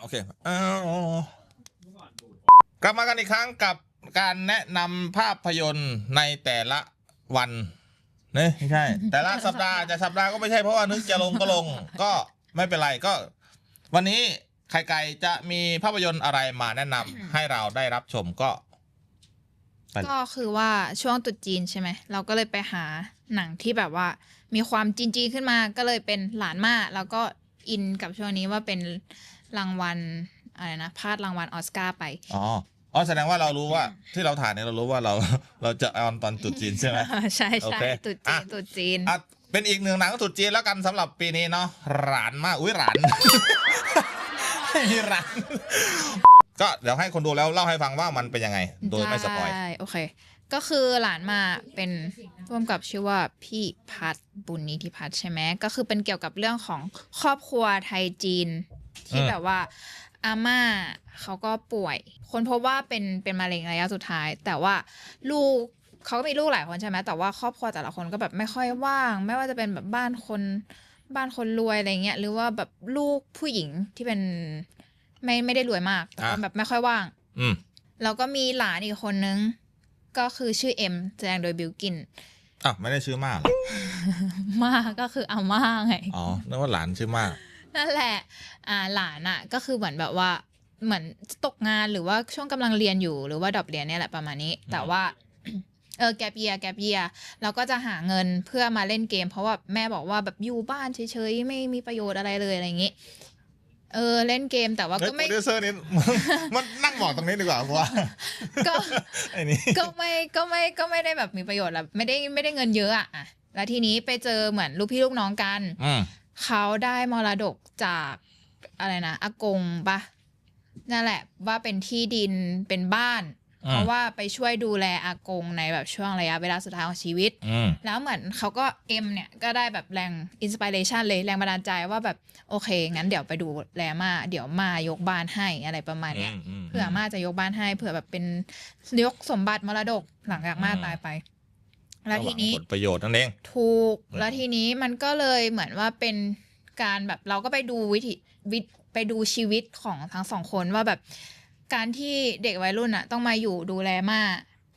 โอเคเออกลับมากันอีกครั้งกับการแนะนำภาพยนตร์ในแต่ละวันเนี่ยไม่ใช่ แต่ละสัปดาห์จะสัปดาห์ก็ไม่ใช่เพราะว่านึกจะลงก็ลง ก็ไม่เป็นไรก็ วันนี้ไข่ไก่จะมีภาพยนตร์อะไรมาแนะนำให้เราได้รับชมก็ก็คือว่าช่วงตรุษจีนใช่ไหม เราก็เลยไปหาหนังที่แบบว่า มีความจีนจีนๆขึ้นมาก็เลยเป็นหลานมาแล้วก็อินกับช่วงนี้ว่าเป็น รางวัลอะไรนะพลาดรางวัลออสการ์ไป อ๋อ อ๋อ แสดงว่าเรารู้ว่าที่เราถ่ายเนี่ยเรารู้ว่าเราเราจะออนตอนตรุษจีนใช่ไหมใช่โอใช่เคตรุษจีอะนตรุษจีนอะเป็นอีกหนึ่งหนังตรุษจีนแล้วกันสำหรับปีนี้เนาะหลานมาก อุ้ยหลานมีหลาน ก็เดี๋ยวให้คนดูแล้วเล่าให้ฟังว่ามันเป็นยังไง โดยไม่สปอยได้โอเค ก็คือหลานมาเป็นร่วมกับชื่อว่าพี่พัดบุญนิธิพัฒน์ใช่ไหมก็คือเป็นเกี่ยวกับเรื่องของครอบครัวไทยจีน ที่อืมแบบว่าอาม่าเขาก็ป่วย คนพบว่าเป็นเป็นมะเร็งระยะสุดท้าย แต่ว่าลูกเขาก็มีลูกหลายคนใช่ไหมแต่ว่าครอบครัวแต่ละคนก็แบบไม่ค่อยว่าง ไม่ว่าจะเป็นแบบบ้านคนบ้านคนรวยอะไรเงี้ยหรือว่าแบบลูกผู้หญิงที่เป็นไม่ไม่ได้รวยมากแต่ว่าอะแบบไม่ค่อยว่าง อืมแล้วก็มีหลานอีกคนนึง ก็คือชื่อเอ็มแสดงโดยบิลกินอะไม่ได้ชื่อมากเหรอมาก็คืออาม่าไงอ๋อนึกว่าหลานชื่อมาก นั่นแหละอ่าหลานอะ ก็คือเหมือนแบบว่าเหมือนตกงานหรือว่าช่วงกำลังเรียนอยู่หรือว่าดรอปเรียนเนี่ยแหละประมาณนี้ แต่ว่าเออแกปเยียแกปเยียเราก็จะหาเงินเพื่อมาเล่นเกม เพราะว่าแม่บอกว่าแบบอยู่บ้านเฉยๆไม่มีประโยชน์อะไรเลยอะไรอย่างงี้เออเล่นเกมแต่ว่าเฮ้ยก็โปรไม่ดิวเซอร์นี่มันนั่งบอกตรงนี้ดีกว่าเพราะว่าก็ไอ้นี่ก็ไม่ก็ไม่ก็ไม่ได้แบบมีประโยชน์แหละไม่ได้ไม่ได้เงินเยอะอะอะแล้วทีนี้ไปเจอเหมือนลูกพี่ลูกน้องกันอืม เขาได้มรดกจากอะไรนะอากงปะนั่นแหละว่าเป็นที่ดินเป็นบ้านอืมเพราะว่าไปช่วยดูแลอากงในแบบช่วงระยะเวลาสุดท้ายของชีวิตอืมแล้วเหมือนเขาก็เอ็มเนี่ยก็ได้แบบแรงอินสปิเรชันเลยแรงบันดาลใจว่าแบบโอเค งั้นเดี๋ยวไปดูแลมา เดี๋ยวมายกบ้านให้อะไรประมาณเนี้ยเผื่อมาจะยกบ้านให้เผื่อแบบเป็นยกสมบัติมรดกหลังจากมาอืมตายไป แล้วทีนี้ผลประโยชน์นั่นเองถูกอืมแล้วทีนี้มันก็เลยเหมือนว่าเป็นการแบบเราก็ไปดูวิถีวิไปดูชีวิตของทั้งสองคนว่าแบบ การที่เด็กวัยรุ่นอะต้องมาอยู่ดูแลม่า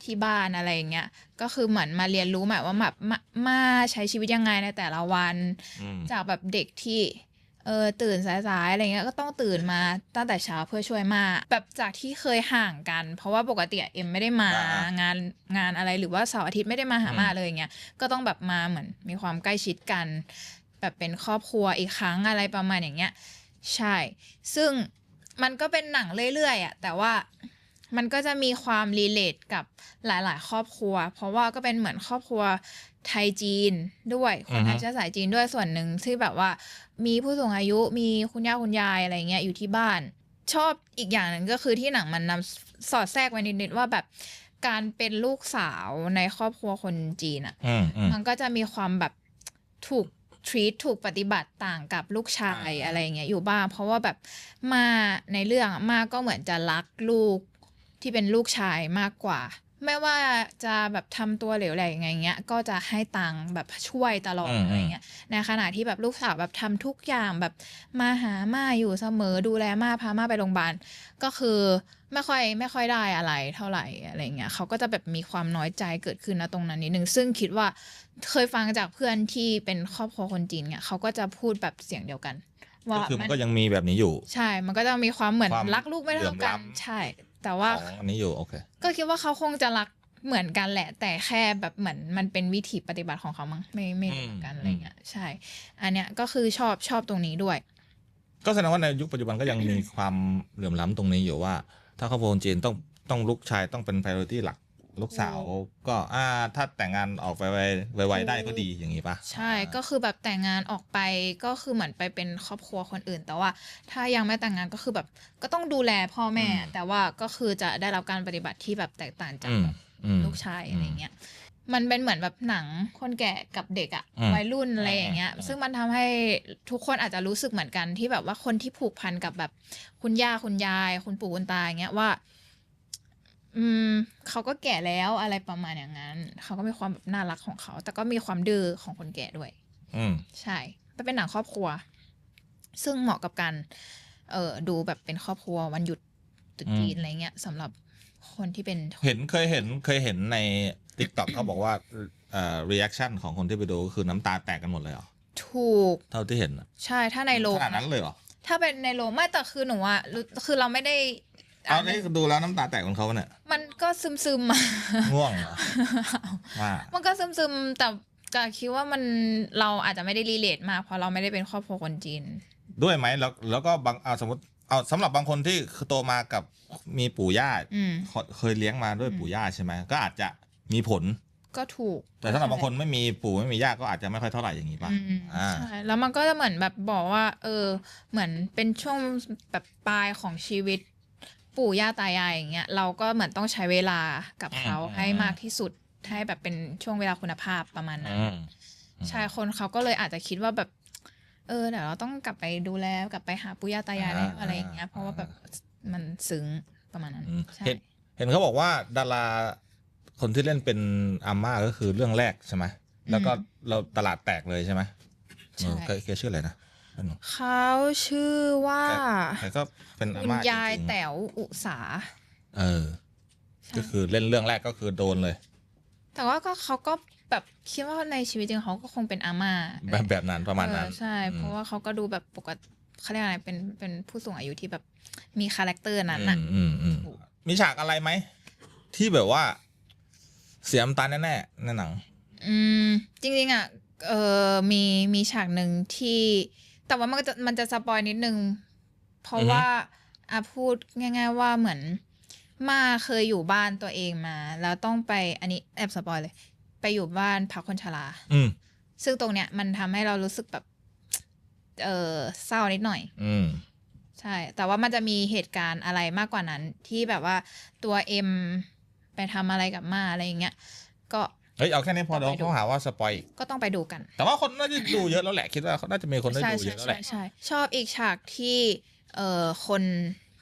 ที่บ้านอะไรอย่างเงี้ย ก็คือเหมือนมาเรียนรู้แบบว่าแบบมาม่าใช้ชีวิตยังไงในแต่ละวันอืมจากแบบเด็กที่ เออตื่นสายๆอะไรเงี้ยก็ต้องตื่นมาตั้งแต่เช้าเพื่อช่วยมาแบบจากที่เคยห่างกัน เพราะว่าปกติอะเอ็มไม่ได้มาอ่างานงานอะไรหรือว่าเสาร์อาทิตย์ไม่ได้มาหาอืม มาเลยอย่างเงี้ยก็ต้องแบบมาเหมือนมีความใกล้ชิดกัน แบบเป็นครอบครัวอีกครั้งอะไรประมาณอย่างเงี้ย ใช่ ซึ่งมันก็เป็นหนังเรื่อยๆอะแต่ว่า มันก็จะมีความรีเลทกับหลายๆ ครอบครัว เพราะว่าก็เป็นเหมือนครอบครัวไทยจีนด้วยคนไทยอือฮึเชื้อสายจีนด้วยส่วนหนึ่งที่แบบว่า มีผู้สูงอายุมีคุณย่าคุณยายอะไรเงี้ยอยู่ที่บ้าน ชอบอีกอย่างหนึ่งก็คือที่หนังมันนำสอดแทรกไว้นิดๆว่าแบบการเป็นลูกสาวในครอบครัวคนจีนอะอืมอืมมันก็จะมีความแบบถูก treat ถูกปฏิบัติต่างกับลูกชายอ่าอะไรอย่างเงี้ยอยู่บ้างเพราะว่าแบบมาในเรื่องอะมาก็เหมือนจะรักลูก ที่เป็นลูกชายมากกว่า ไม่ว่าจะแบบทำตัวเหลวไหลยังไงเงี้ย ก็จะให้ตังค์แบบช่วยตลอดอืมอะไรเงี้ยในขณะที่แบบลูกสาวแบบทำทุกอย่างแบบมาหาม่าอยู่เสมอดูแลม่าพาม่าไปโรงพยาบาลก็คือไม่ค่อยไม่ค่อยได้อะไรเท่าไหร่อะไรเงี้ยเขาก็จะแบบมีความน้อยใจเกิดขึ้นนะตรงนั้นนิดนึงซึ่งคิดว่าเคยฟังจากเพื่อนที่เป็นครอบครัวคนจีนเนี่ยเขาก็จะพูดแบบเสียงเดียวกันว่าก็คือมันมันก็ยังมีแบบนี้อยู่ ใช่ มันก็จะมีความเหมือนความรักลูกไม่เท่ากันเหลื่อมล้ำใช่ แต่ว่าของอันนี้อยู่โอเคก็คิดว่าเขาคงจะรักเหมือนกันแหละ แต่แค่แบบเหมือนมันเป็นวิธีปฏิบัติของเขามั้งไม่ไม่เหมือนกันอืมอะไรเงี้ยใช่ อันเนี้ยก็คือชอบชอบตรงนี้ด้วย ก็แสดงว่าในยุคปัจจุบันก็ยังมีความเหลื่อมล้ำตรงนี้อยู่ว่า ถ้าครอบครัวคนจีนต้องต้องลูกชายต้องเป็น priority หลัก ลูกสาวก็อ่าถ้าแต่งงานออกไปไวไวๆได้ก็ดีอย่างนี้ปะใช่ก็คือแบบแต่งงานออกไปก็คือเหมือนไปเป็นครอบครัวคนอื่น แต่ว่า ถ้ายังไม่แต่งงานก็คือแบบก็ต้องดูแลพ่อแม่ แต่ว่าก็คือจะได้รับการปฏิบัติที่แบบแตกต่างจากอืมแบบอืมลูกชายอะไรเงี้ยมันเป็นเหมือนแบบหนังคนแก่กับเด็กอะอืมวัยรุ่นอะไรอย่างเงี้ยอืมซึ่งมันทำให้ทุกคนอาจจะรู้สึกเหมือนกันที่แบบว่าคนที่ผูกพันกับแบบคุณย่าคุณยาย คุณปู่คุณตาอย่างเงี้ยว่า อืมเขาก็แก่แล้วอะไรประมาณอย่างนั้น เขาก็มีความแบบน่ารักของเขา แต่ก็มีความดื้อของคนแก่ด้วย อืมใช่มันเป็นหนังครอบครัว ซึ่งเหมาะกับการ เออดูแบบเป็นครอบครัววันหยุดตรุษจีนอะไรเงี้ยสำหรับคนที่เป็นเห็นเคยเห็นเคยเห็นใน t ิ k t o k เขาบอกว่าเอ่อ reaction ของคนที่ไปดูก็คือน้ำตาแตกกันหมดเลยเหรอถูก เท่าที่เห็นอะใช่ถ้าในโรงขนาดนั้นเลยเหรอ ถ้าเป็นในโรงไม่แต่คือหนูอะรู้คือเราไม่ได้ เอานี่ดูแล้วน้ำตาแตกของเขาเนี่ยมันก็ซึมซึมๆอะง่วงเหรอว่ามันก็ซึมซึมๆแต่ก็คิดว่ามันเราอาจจะไม่ได้รีเลทมากเพราะเราไม่ได้เป็นครอบครัวคนจีน ด้วยไหมแล้วแล้วก็บางเอาสมมติเอาสำหรับบางคนที่คือโตมากับมีปู่ย่าอืมเคยเลี้ยงมาด้วยปู่ย่าใช่ไหมก็อาจจะมีผลก็ถูก แต่สำหรับบางคนไม่มีปู่ไม่มีย่าก็อาจจะไม่ค่อยเท่าไหร่อย่างนี้ป่ะอืมอ่าใช่แล้วมันก็จะเหมือนแบบบอกว่า เออ เหมือนเป็นช่วงแบบปลายของชีวิต ปู่ย่าตายายอย่างเงี้ยเราก็เหมือนต้องใช้เวลากับเขาอืมให้มากที่สุดให้แบบเป็นช่วงเวลาคุณภาพประมาณนั้นอืม ใช่คนเขาก็เลยอาจจะคิดว่าแบบ เออเดี๋ยวเราต้องกลับไปดูแลกลับไปหาปู่ย่าตายายแล้วอะไรอย่างเงี้ยเพราะว่าแบบมันซึ้งประมาณนั้นอืมใช่เห็นเห็นเขาบอกว่าดาราคนที่เล่นเป็นอาม่าก็คือเรื่องแรกใช่ไหมแล้วก็เราตลาดแตกเลยใช่ไหมใช่เออแกแกชื่ออะไรนะ เขาชื่อว่าแกก็เป็นอาคุณม่าจยายริงๆแต๋วอุสาเออใช่ก็คือเล่นเรื่องแรกก็คือโดนเลย แต่ว่าก็เขาก็แบบคิดว่าในชีวิตจริงเขาก็คงเป็นอาม่าแบบแบบนั้นประมาณนั้น เออใช่อืมเพราะว่าเขาก็ดูแบบปกติเขาเรียกอะไรเป็นเป็นผู้สูงอายุที่แบบมีคาแรคเตอร์นั้นอือะมอืมอืมมีฉากอะไรไหม ที่แบบว่า เสียน้ำตาแน่ๆในหนัง อืมจริงๆอะเออมีมีฉากหนึ่งที่ แต่ว่ามันก็จะมันจะสปอยนิดนึง เพราะอือฮึ ว่าอาพูดง่าย ๆ ว่าเหมือน มาเคยอยู่บ้านตัวเองมา แล้วต้องไปอันนี้แอบสปอยเลย ไปอยู่บ้านพักคนชรา อืม ซึ่งตรงเนี้ยมันทำให้เรารู้สึกแบบ เออเศร้านิดหน่อย อืม ใช่ แต่ว่ามันจะมีเหตุการณ์อะไรมากกว่านั้น ที่แบบว่าตัวเอ็มไปทำอะไรกับมาอะไรอย่างเงี้ย ก็ เฮ้ยเอาแค่นี้พอเดี๋ยวต้องไปดูเขาหาว่าสปอยอีกก็ต้องไปดูกัน แต่ว่าคนน่าจะดูเยอะแล้วแหละคิดว่าเขาน่าจะมีคนได้ใช่ดูเยใช่อะแล้วแหใช่ละใช่ชอบอีกฉากที่เอ่อคน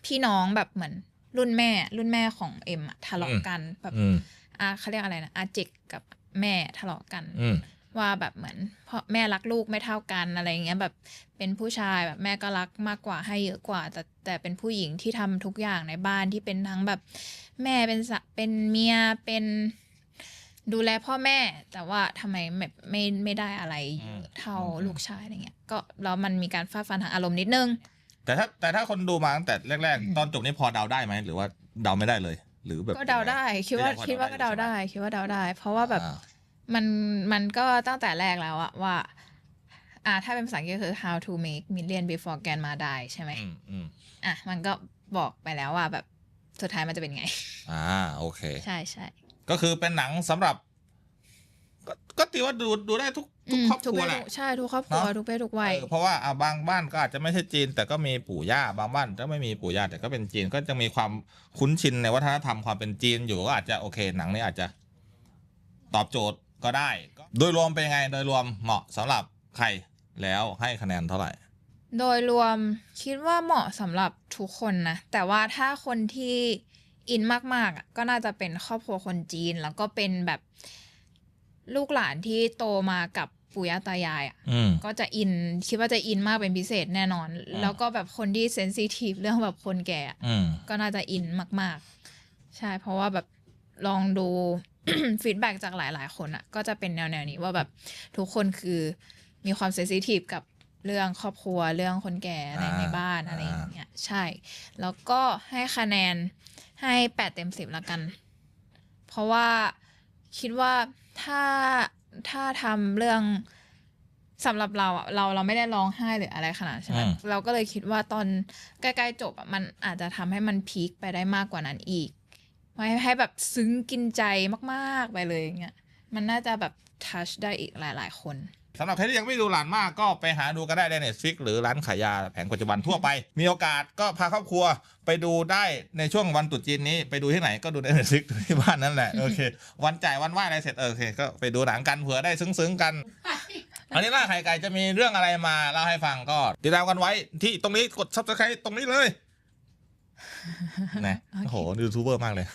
พี่น้องแบบเหมือนรุ่นแม่ รุ่นแม่ของเอ็มอะทะเลาะกันแบบอืมอาเขาเรียกอะไรนะอาเจกกับแม่ทะเลาะกันอืมว่าแบบเหมือนพ่อแม่รักลูกไม่เท่ากันอะไรเงี้ยแบบเป็นผู้ชายแบบแม่ก็รักมากกว่าให้เยอะกว่า แต่แต่เป็นผู้หญิงที่ทำทุกอย่างในบ้านที่เป็นทั้งแบบ แม่เป็นสะเป็นเมียเป็น ดูแลพ่อแม่ แต่ว่าทำไมแบบไม่ไม่ได้อะไรเยอะเท่าลูกชายอะไรเงี้ย ก็แล้วมันมีการฟาดฟันทางอารมณ์นิดนึง แต่ถ้าแต่ถ้าคนดูมาตั้งแต่แรก ๆ ตอนจบนี่พอเดาได้ไหมหรือว่าเดาไม่ได้เลย หรือแบบก็เดาได้ คิดว่าไม่คิดว่าก็เดาได้ คิดว่าเดาได้ เพราะว่าแบบอ่ามันมันก็ตั้งแต่แรกแล้วอะว่า อ่าถ้าเป็นภาษาอังกฤษก็คือ how to make million before grandma die ใช่ไหมอืมอืมอะมันก็บอกไปแล้วว่าแบบสุดท้ายมันจะเป็นไง อ่าโอเค ใช่ใช่ ก็คือเป็นหนังสำหรับ ก็ก็ตีว่าดูดูได้ทุกทุกครอบครัวเพศแหละทุกใช่ทุกครอบครัวเนอะทุกเพศทุกวัยเออเพราะว่าอ่าบางบ้านก็อาจจะไม่ใช่จีน แต่ก็มีปู่ย่าบางบ้านก็ไม่มีปู่ย่าแต่ก็เป็นจีนก็จะมีความคุ้นชินในวัฒนธรรมความเป็นจีนอยู่ก็อาจจะโอเค หนังนี้อาจจะตอบโจทย์ก็ได้ก็โดยรวมเป็นยังไง โดยรวมเหมาะสำหรับใครแล้วให้คะแนนเท่าไหร่ โดยรวมคิดว่าเหมาะสำหรับทุกคนนะ แต่ว่าถ้าคนที่ อินมากๆอะก็น่าจะเป็นครอบครัวคนจีน แล้วก็เป็นแบบลูกหลานที่โตมากับปู่ย่าตายายอะอืมก็จะอินคิดว่าจะอินมากเป็นพิเศษแน่นอนอ่าแล้วก็แบบคนที่เซนซิทีฟเรื่องแบบคนแก่อะอืมก็น่าจะอินมาก ๆ ใช่เพราะว่าแบบลองดูฟีดแบ็จากหลาย ๆ คนอะก็จะเป็นแนวๆนี้ว่าแบบทุกคนคือมีความเซนซิทีฟกับเรื่องครอบครัวเรื่องคนแก่ในอ่าในบ้านอะไรอย่างเงี้ยใช่ แล้วก็ให้คะแนน ให้แปดเต็มสิบละกัน เพราะว่าคิดว่าถ้าถ้าทำเรื่องสำหรับเราอะเราเราไม่ได้ร้องไห้หรืออะไรขนาดนั้นใช่ไหมอืม เราก็เลยคิดว่าตอนใกล้ๆจบอะมันอาจจะทำให้มันพีคไปได้มากกว่านั้นอีกไม่ให้แบบซึ้งกินใจมากๆไปเลยอย่างเงี้ยมันน่าจะแบบทัชได้อีกหลาย ๆ คน สำหรับใครที่ยังไม่ดูหลานมากก็ไปหาดูก็ได้ในเน็ตฟิกหรือร้านขายยาแผงปัจจุบันทั่วไป มีโอกาสก็พาครอบครัวไปดูได้ในช่วงวันตรุษจีนนี้ ไปดูที่ไหนก็ดูในเน็ตฟิกที่บ้านนั่นแหละ โอเค วันจ่ายวันไหว้อะไรเสร็จเออโอเค ก็ไปดูหนังกันเผื่อได้ซึ้งๆกันอันนี้ล่าไข่ไก่จะมีเรื่องอะไรมาเล่าให้ฟังก็ติดตามกันไว้ที่ตรงนี้กด subscribe ตรงนี้เลยนะโอ้โหยูทูบเบอร์มากเลย